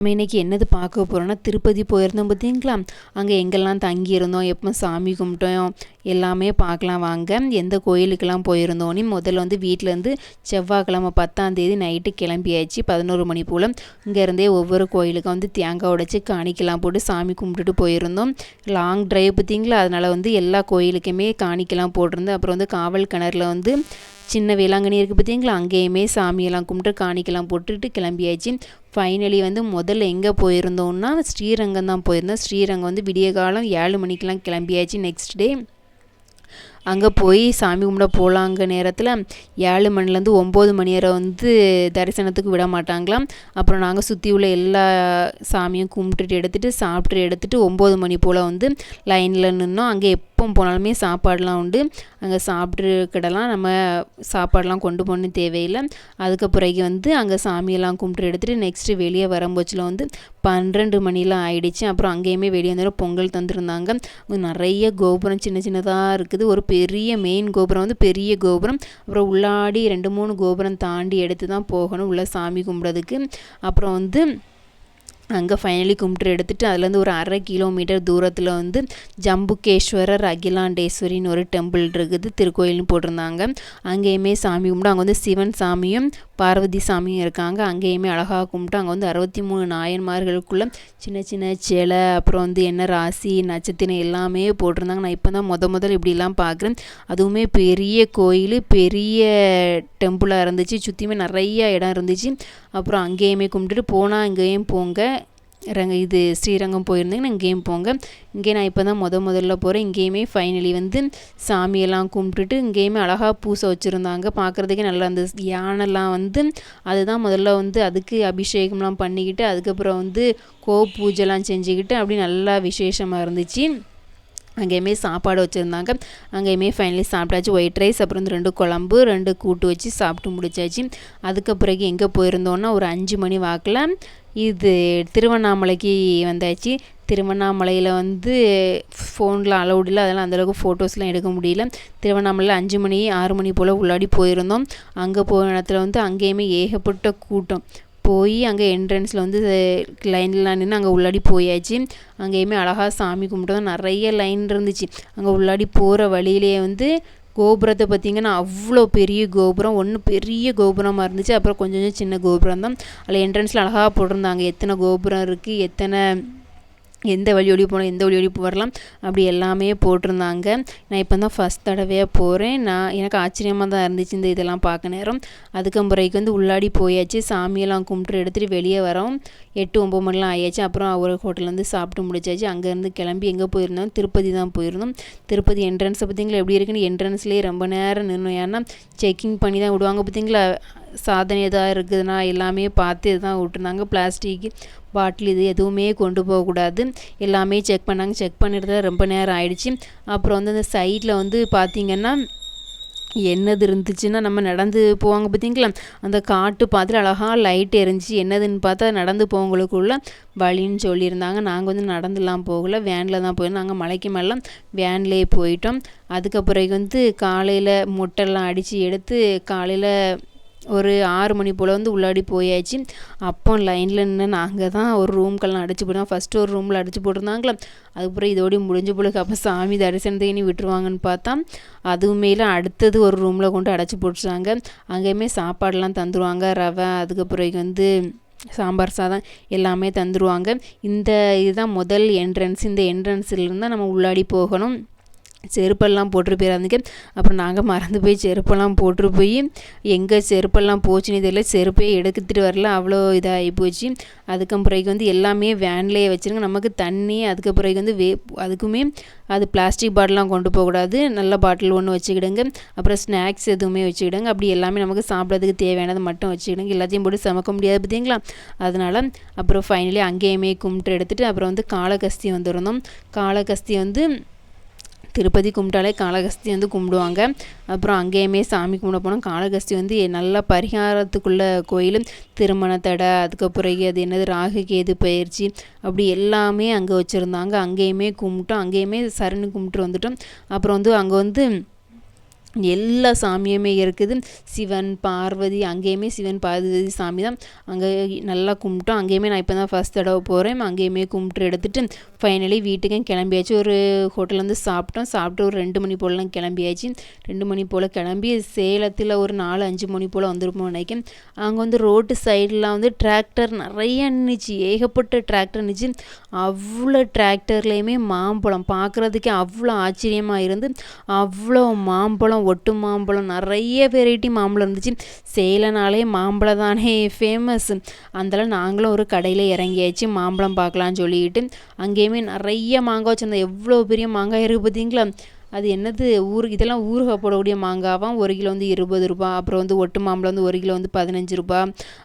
நம்ம இன்றைக்கி என்னது பார்க்க போகிறோன்னா திருப்பதி போயிருந்தோம் பார்த்தீங்களா? அங்கே எங்கெல்லாம் தங்கியிருந்தோம் எப்போ சாமி கும்பிட்டோம் எல்லாமே பார்க்கலாம் வாங்க. எந்த கோயிலுக்கெல்லாம் போயிருந்தோன்னு முதல்ல வந்து வீட்டிலேருந்து செவ்வாய்க்கிழமை பத்தாந்தேதி நைட்டு கிளம்பியாச்சு. பதினோரு மணி போல் இங்கேருந்தே ஒவ்வொரு கோயிலுக்கும் வந்து தேங்காய் உடைச்சி காணிக்கெல்லாம் போட்டு சாமி கும்பிட்டுட்டு போயிருந்தோம். லாங் ட்ரைவ் பார்த்தீங்களா? அதனால் வந்து எல்லா கோயிலுக்குமே காணிக்கெல்லாம் போட்டிருந்தோம் அப்புறம் வந்து காவல் கிணறுல வந்து சின்ன வேளாங்கண்ணி இருக்குது பார்த்தீங்களா அங்கேயுமே சாமியெல்லாம் கும்பிட்டு காணிக்கெல்லாம் போட்டுட்டு கிளம்பியாச்சு. ஃபைனலி வந்து முதல்ல எங்கே போயிருந்தோம்னா ஸ்ரீரங்கம் தான் போயிருந்தோம். ஸ்ரீரங்கம் வந்து விடிய காலம் ஏழு மணிக்கெலாம் கிளம்பியாச்சு நெக்ஸ்ட் டே அங்கே போய் சாமி கும்பிட போகலாங்க நேரத்தில் ஏழு மணிலேருந்து ஒம்பது மணி வரை வந்து தரிசனத்துக்கு விட மாட்டாங்களாம். அப்புறம் நாங்கள் சுற்றி உள்ள எல்லா சாமியும் கும்பிட்டுட்டு எடுத்துகிட்டு சாப்பிட்டு எடுத்துகிட்டு ஒம்பது மணி போல் வந்து லைனில் நின்னோம். அங்கே எப்போ போனாலுமே சாப்பாடெலாம் உண்டு. அங்கே சாப்பிட்டுக்கிடலாம். நம்ம சாப்பாடெலாம் கொண்டு போகணும் தேவையில்லை. அதுக்கு பிறகு வந்து அங்கே சாமியெல்லாம் கும்பிட்டு எடுத்துகிட்டு நெக்ஸ்ட்டு வெளியே வரும்போச்சில் வந்து பன்னிரெண்டு மணிலாம் ஆயிடுச்சு. அப்புறம் அங்கேயுமே வெளியே வந்து பொங்கல் தந்துருந்தாங்க. நிறைய கோபுரம் சின்ன சின்னதாக இருக்குது. ஒரு பெரிய மெயின் கோபுரம் வந்து பெரிய கோபுரம். அப்புறம் உள்ளாடி ரெண்டு மூணு கோபுரம் தாண்டி எடுத்து தான் போகணும். உள்ளே சாமி கும்பிட்றதுக்கு. அப்புறம் வந்து அங்கே ஃபைனலி கும்பிட்டு எடுத்துகிட்டு அதுலேருந்து ஒரு அரை கிலோமீட்டர் தூரத்தில் வந்து ஜம்புகேஸ்வரர் அகிலாண்டேஸ்வரின்னு ஒரு டெம்பிள் இருக்குது திருக்கோயில்னு போட்டிருந்தாங்க. அங்கேயுமே சாமி கும்பிட்டு அங்கே வந்து சிவன் சாமியும் பார்வதி சாமியும் இருக்காங்க. அங்கேயுமே அழகாக கும்பிட்டு அங்கே வந்து அறுபத்தி மூணு நாயன்மார்களுக்குள்ளே சின்ன சின்ன சிலை அப்புறம் வந்து என்ன ராசி நட்சத்திரம் எல்லாமே போட்டிருந்தாங்க. நான் இப்போ தான் முத முதல் இப்படிலாம் பார்க்குறேன் அதுவுமே பெரிய கோயில் பெரிய டெம்பிளாக இருந்துச்சு. சுற்றியுமே நிறைய இடம் இருந்துச்சு. அப்புறம் அங்கேயுமே கும்பிட்டுட்டு போனால் அங்கேயும் போங்க. ரங்க இது ஸ்ரீரங்கம் போயிருந்தீங்கன்னா இங்கேயும் போங்க. இங்கே நான் இப்போ தான் முத முதல்ல போகிறேன் இங்கேயுமே ஃபைனலி வந்து சாமியெல்லாம் கும்பிட்டுட்டு இங்கேயுமே அழகாக பூசை வச்சுருந்தாங்க. பார்க்குறதுக்கே நல்லா அந்த யானைலாம் வந்து அதுதான் முதல்ல வந்து அதுக்கு அபிஷேகம்லாம் பண்ணிக்கிட்டு அதுக்கப்புறம் வந்து கோ பூஜைலாம் செஞ்சுக்கிட்டு அப்படி நல்லா விசேஷமாக இருந்துச்சு. அங்கேயுமே சாப்பாடு வச்சுருந்தாங்க. அங்கேயுமே ஃபைனலி சாப்பிட்டாச்சு. ஒயிட் ரைஸ் அப்புறம் வந்து ரெண்டு குழம்பு ரெண்டு கூட்டு வச்சு சாப்பிட்டு முடிச்சாச்சு. அதுக்கு பிறகு எங்கே போயிருந்தோன்னா ஒரு அஞ்சு மணி வாக்கில் இது திருவண்ணாமலைக்கு வந்தாச்சு. திருவண்ணாமலையில் வந்து ஃபோனில் அலௌட் இல்லை. அதெல்லாம் அந்தளவுக்கு ஃபோட்டோஸ்லாம் எடுக்க முடியல. திருவண்ணாமலையில் அஞ்சு மணி ஆறு மணி போல் உள்ளாடி போயிருந்தோம். அங்கே போன இடத்துல வந்து அங்கேயுமே ஏகப்பட்ட கூட்டம். போய் அங்கே என்ட்ரன்ஸில் வந்து லைன்லாம் நின்று அங்கே உள்ளாடி போயாச்சு. அங்கேயுமே அழகாக சாமி கும்பிட்டோம். நிறைய லைன் இருந்துச்சு. அங்கே உள்ளாடி போகிற வழியிலேயே வந்து கோபுரத்தை பார்த்திங்கன்னா அவ்வளோ பெரிய கோபுரம். ஒன்று பெரிய கோபுரமாக இருந்துச்சு. அப்புறம் கொஞ்சம் கொஞ்சம் சின்ன கோபுரம் தான். அதில் என்ட்ரன்ஸில் அழகாக போட்டிருந்தாங்க. எத்தனை கோபுரம் இருக்குது எத்தனை எந்த வழி வழி போனால் எந்த வழி வழி வரலாம். அப்படி எல்லாமே போட்டிருந்தாங்க. நான் இப்போ தான் ஃபஸ்ட் தடவையாக போகிறேன் நான் எனக்கு ஆச்சரியமாக தான் இருந்துச்சு இந்த இதெல்லாம் பார்க்க நேரம். அதுக்கு பிறகு வந்து உள்ளாடி போயாச்சு. சாமியெல்லாம் கும்பிட்டு எடுத்துகிட்டு வெளியே வரோம். எட்டு ஒம்பது மணிலாம் ஆயாச்சு. அப்புறம் ஒரு ஹோட்டல்லேருந்து சாப்பிட்டு முடிச்சாச்சு. அங்கேருந்து கிளம்பி எங்கே போயிருந்தோம்? திருப்பதி தான் போயிருந்தோம். திருப்பதி என்ட்ரன்ஸை பார்த்தீங்களா? எப்படி இருக்குன்னு என்ட்ரன்ஸ்லேயே ரொம்ப நேரம் நின்று ஏன்னா செக்கிங் பண்ணி தான் விடுவாங்க. பார்த்தீங்களா? சாதனை எதாவது இருக்குதுன்னா எல்லாமே பார்த்து தான் விட்டுருந்தாங்க. பிளாஸ்டிக் பாட்டில் இது எதுவுமே கொண்டு போகக்கூடாது. எல்லாமே செக் பண்ணாங்க. செக் பண்ணிட்டு ரொம்ப நேரம் ஆயிடுச்சு. அப்புறம் வந்து அந்த சைடில் வந்து பார்த்திங்கன்னா என்னது இருந்துச்சுன்னா நம்ம நடந்து போவாங்க பார்த்தீங்களா? அந்த காட்டு பார்த்துட்டு அழகாக லைட் எரிஞ்சு என்னதுன்னு பார்த்தா நடந்து போவங்களுக்குள்ள வழின்னு சொல்லியிருந்தாங்க. நாங்கள் வந்து நடந்துலாம் போகல. வேனில் தான் போயிருந்தோம். நாங்கள் மலைக்கு மேலாம் வேன்லேயே போயிட்டோம். அதுக்கப்புறம் வந்து காலையில் முட்டைலாம் அடித்து எடுத்து காலையில் ஒரு ஆறு மணி போல் வந்து உள்ளாடி போயாச்சு. அப்போ லைனில் நின்று நாங்கள் தான் ஒரு ரூம்க்கெல்லாம் அடிச்சு போட்டோம். ஃபஸ்ட்டு ஒரு ரூமில் அடிச்சு போட்டிருந்தாங்களே? அதுக்கப்புறம் இதோடய முடிஞ்ச போலுக்கு அப்போ சாமி தரிசனத்தை இனி விட்டுருவாங்கன்னு பார்த்தா அதுவுமேல அடுத்தது ஒரு ரூமில் கொண்டு அடைச்சி போட்டுருந்தாங்க அங்கேயுமே சாப்பாடெலாம் தந்துடுவாங்க ரவை அதுக்கப்புறம் வந்து சாம்பார் சாதம் எல்லாமே தந்துடுவாங்க இந்த இதுதான் முதல் என்ட்ரன்ஸ் இந்த என்ட்ரன்ஸில் தான் நம்ம உள்ளாடி போகணும். செருப்பெல்லாம் போட்டு போயிடாதீங்க. அப்புறம் நாங்கள் மறந்து போய் செருப்பெல்லாம் போட்டுட்டு போய் எங்கே செருப்பெல்லாம் போச்சுன்னு தெரியல. செருப்பே எடுத்துகிட்டு வரல. அவ்வளோ இதாகி போச்சு. அதுக்கு பிறகு வந்து எல்லாமே வேன்லேயே வச்சுருங்க. நமக்கு தண்ணி அதுக்கு பிறகு வந்து வே அதுக்குமே அது பிளாஸ்டிக் பாட்டிலாம் கொண்டு போகக்கூடாது நல்ல பாட்டில் ஒன்று வச்சுக்கிடுங்க. அப்புறம் ஸ்நாக்ஸ் எதுவுமே வச்சுக்கிடுங்க. அப்படி எல்லாமே நமக்கு சாப்பிட்றதுக்கு தேவையானது மட்டும் வச்சுக்கிடுங்க. எல்லாத்தையும் போட்டு சமைக்க முடியாது பார்த்தீங்களா அதனால் அப்புறம் ஃபைனலி அங்கேயுமே கும்பிட்டு எடுத்துகிட்டு அப்புறம் வந்து காலகஸ்தி வந்துருந்தோம் காலகஸ்தி வந்து திருப்பதி கும்பிட்டாலே காளகஸ்தி வந்து கும்பிடுவாங்க. அப்புறம் அங்கேயுமே சாமி கும்பிட போனோம் காளகஸ்தி வந்து நல்லா பரிகாரத்துக்குள்ள கோயில். திருமண தடை அதுக்கப்புறம் அது என்னது ராகு கேது பயிற்சி அப்படி எல்லாமே அங்கே வச்சுருந்தாங்க. அங்கேயுமே கும்பிட்டோம். அங்கேயுமே சரணு கும்பிட்டு வந்துட்டோம். அப்புறம் வந்து அங்கே வந்து எல்லா சாமியுமே இருக்குது. சிவன் பார்வதி அங்கேயுமே சிவன் பார்வதி சாமி தான். அங்கே நல்லா கும்பிட்டோம். அங்கேயுமே நான் இப்போ தான் ஃபஸ்ட் தடவை போகிறேன் அங்கேயுமே கும்பிட்டு எடுத்துகிட்டு ஃபைனலி வீட்டுக்கும் கிளம்பியாச்சு. ஒரு ஹோட்டலில் வந்து சாப்பிட்டோம். சாப்பிட்டு ஒரு ரெண்டு மணி போலலாம் கிளம்பியாச்சு. ரெண்டு மணி போல் கிளம்பி சேலத்தில் ஒரு நாலு அஞ்சு மணி போல் வந்துருப்போம் நினைக்கேன் அங்கே வந்து ரோட்டு சைடெலாம் வந்து டிராக்டர் நிறைய நின்றுச்சு ஏகப்பட்ட டிராக்டர் இருந்துச்சு அவ்வளோ டிராக்டர்லேயுமே மாம்பழம். பார்க்குறதுக்கே அவ்வளோ ஆச்சரியமாக இருந்து அவ்வளோ மாம்பழம் ஒட்டு மாம்பழம் நிறைய வெரைட்டி மாம்பழம் இருந்துச்சு. சேலனாலே மாம்பழம் தானே ஃபேமஸ் அதனால் நாங்களும் ஒரு கடையில் இறங்கியாச்சு மாம்பழம் பார்க்கலான்னு சொல்லிட்டு. அங்கேயுமே நிறைய மாங்காய் வச்சுருந்தோம். எவ்வளோ பெரிய மாங்காய்? இருக்குது பார்த்தீங்களா அது என்னது? ஊரு இதெல்லாம் ஊறுகாய் போடக்கூடிய மாங்காவாம் ஒரு கிலோ வந்து இருபது ரூபா. அப்புறம் வந்து ஒட்டு மாம்பழம் வந்து ஒரு கிலோ வந்து பதினஞ்சு ரூபா.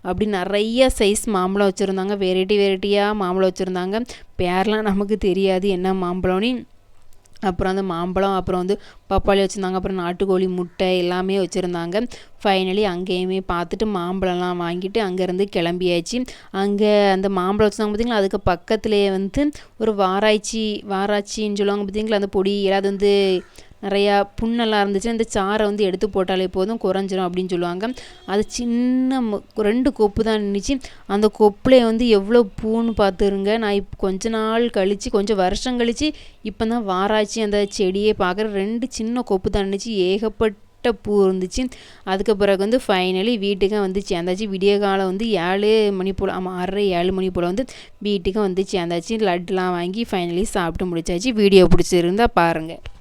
அப்படி நிறைய சைஸ் மாம்பழம் வச்சுருந்தாங்க. வெரைட்டி வெரைட்டியாக மாம்பழம் வச்சுருந்தாங்க. பேர்லாம் நமக்கு தெரியாது. என்ன மாம்பழம்னு. அப்புறம் அந்த மாம்பழம் அப்புறம் வந்து பப்பாளி வச்சுருந்தாங்க அப்புறம் நாட்டுக்கோழி முட்டை எல்லாமே வச்சுருந்தாங்க. ஃபைனலி அங்கேயுமே பார்த்துட்டு மாம்பழம்லாம் வாங்கிட்டு அங்கேருந்து கிளம்பியாச்சு. அங்கே அந்த மாம்பழம் வச்சுருந்தாங்க பார்த்திங்களா? அதுக்கு பக்கத்துலேயே வந்து ஒரு வாராய்ச்சி வாராய்ச்சின்னு சொல்லுவாங்க பார்த்திங்களா? அந்த பொடி அது வந்து நிறையா புண்ணெல்லாம் இருந்துச்சு. அந்த சாறை வந்து எடுத்து போட்டாலே போதும் குறைஞ்சிரும் அப்படின்னு சொல்லுவாங்க. அது சின்ன ரெண்டு கொப்பு தான் நின்றுச்சு அந்த கொப்பில் வந்து எவ்வளோ பூன்னு பார்த்துருங்க. நான் இப்போ கொஞ்ச நாள் கழித்து கொஞ்சம் வருஷம் கழித்து இப்போ தான் வாராய்ச்சி அந்த செடியை பார்க்குற ரெண்டு சின்ன கொப்பு தான் நின்றுச்சு ஏகப்பட்ட பூ இருந்துச்சு. அதுக்கு பிறகு வந்து ஃபைனலி வீட்டுக்கு வந்து சேர்ந்தாச்சு விடிய காலம் வந்து ஏழு மணி போல் ஆமாம் ஆறரை ஏழு மணி போல் வந்து வீட்டுக்கு வந்து சேர்ந்தாச்சு லட்டுலாம் வாங்கி ஃபைனலி சாப்பிட்டு முடிச்சாச்சு. வீடியோ பிடிச்சிருந்தா பாருங்கள்